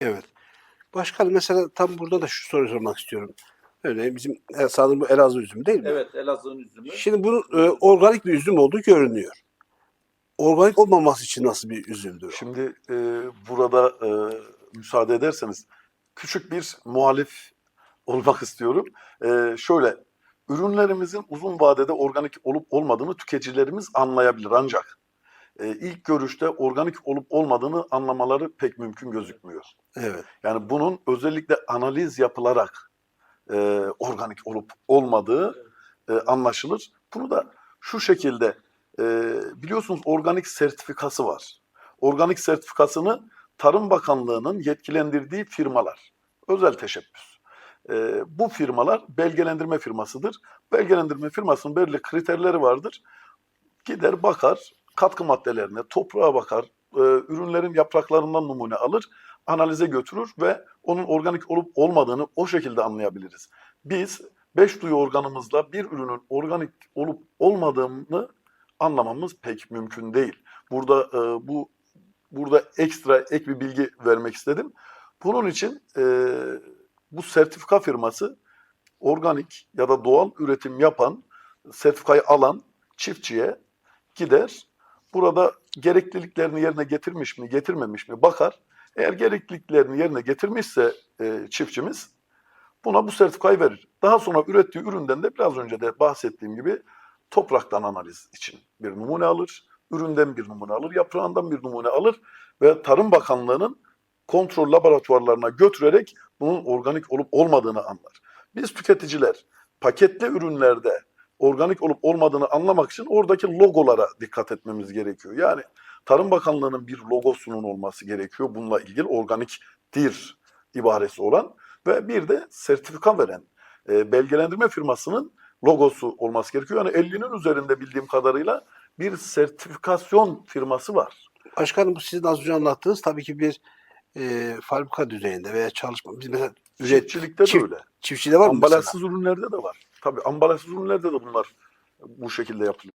Evet. Başkan mesela tam burada da şu soruyu sormak istiyorum. Öyle bizim e, sanırım bu Elazığ üzümü değil mi? Evet Elazığ'ın üzümü. Şimdi bunun e, organik bir üzüm olduğu görünüyor. Organik olmaması için nasıl bir üzümdür? o? Şimdi e, burada e, müsaade ederseniz küçük bir muhalif olmak istiyorum. E, şöyle, ürünlerimizin uzun vadede organik olup olmadığını tüketicilerimiz anlayabilir ancak e, ilk görüşte organik olup olmadığını anlamaları pek mümkün gözükmüyor. Evet. Yani bunun özellikle analiz yapılarak e, organik olup olmadığı e, anlaşılır. Bunu da şu şekilde e, biliyorsunuz organik sertifikası var. Organik sertifikasını Tarım Bakanlığı'nın yetkilendirdiği firmalar, özel teşebbüs. E, bu firmalar belgelendirme firmasıdır. Belgelendirme firmasının belirli kriterleri vardır. Gider bakar, katkı maddelerine, toprağa bakar, e, ürünlerin yapraklarından numune alır, analize götürür ve onun organik olup olmadığını o şekilde anlayabiliriz. Biz beş duyu organımızla bir ürünün organik olup olmadığını anlamamız pek mümkün değil. Burada e, bu burada ekstra ek bir bilgi vermek istedim. Bunun için e, bu sertifika firması organik ya da doğal üretim yapan, sertifikayı alan çiftçiye gider. Burada gerekliliklerini yerine getirmiş mi, getirmemiş mi bakar. Eğer gerekliliklerini yerine getirmişse e, çiftçimiz buna bu sertifikayı verir. Daha sonra ürettiği üründen de biraz önce de bahsettiğim gibi topraktan analiz için bir numune alır, üründen bir numune alır, yaprağından bir numune alır ve Tarım Bakanlığı'nın kontrol laboratuvarlarına götürerek bunun organik olup olmadığını anlar. Biz tüketiciler paketli ürünlerde organik olup olmadığını anlamak için oradaki logolara dikkat etmemiz gerekiyor. Yani Tarım Bakanlığı'nın bir logosunun olması gerekiyor. Bununla ilgili organiktir ibaresi olan ve bir de sertifika veren e, belgelendirme firmasının logosu olması gerekiyor. Yani 50'nin üzerinde bildiğim kadarıyla bir sertifikasyon firması var. Başkanım bu sizin az önce anlattığınız tabii ki bir e, fabrika düzeyinde veya çalışma. Biz mesela üret, Üretçilikte de çift- öyle. çiftçide var mı? Ambalajsız ürünlerde de var. Tabii ambalajsız ürünlerde de bunlar bu şekilde yapılıyor.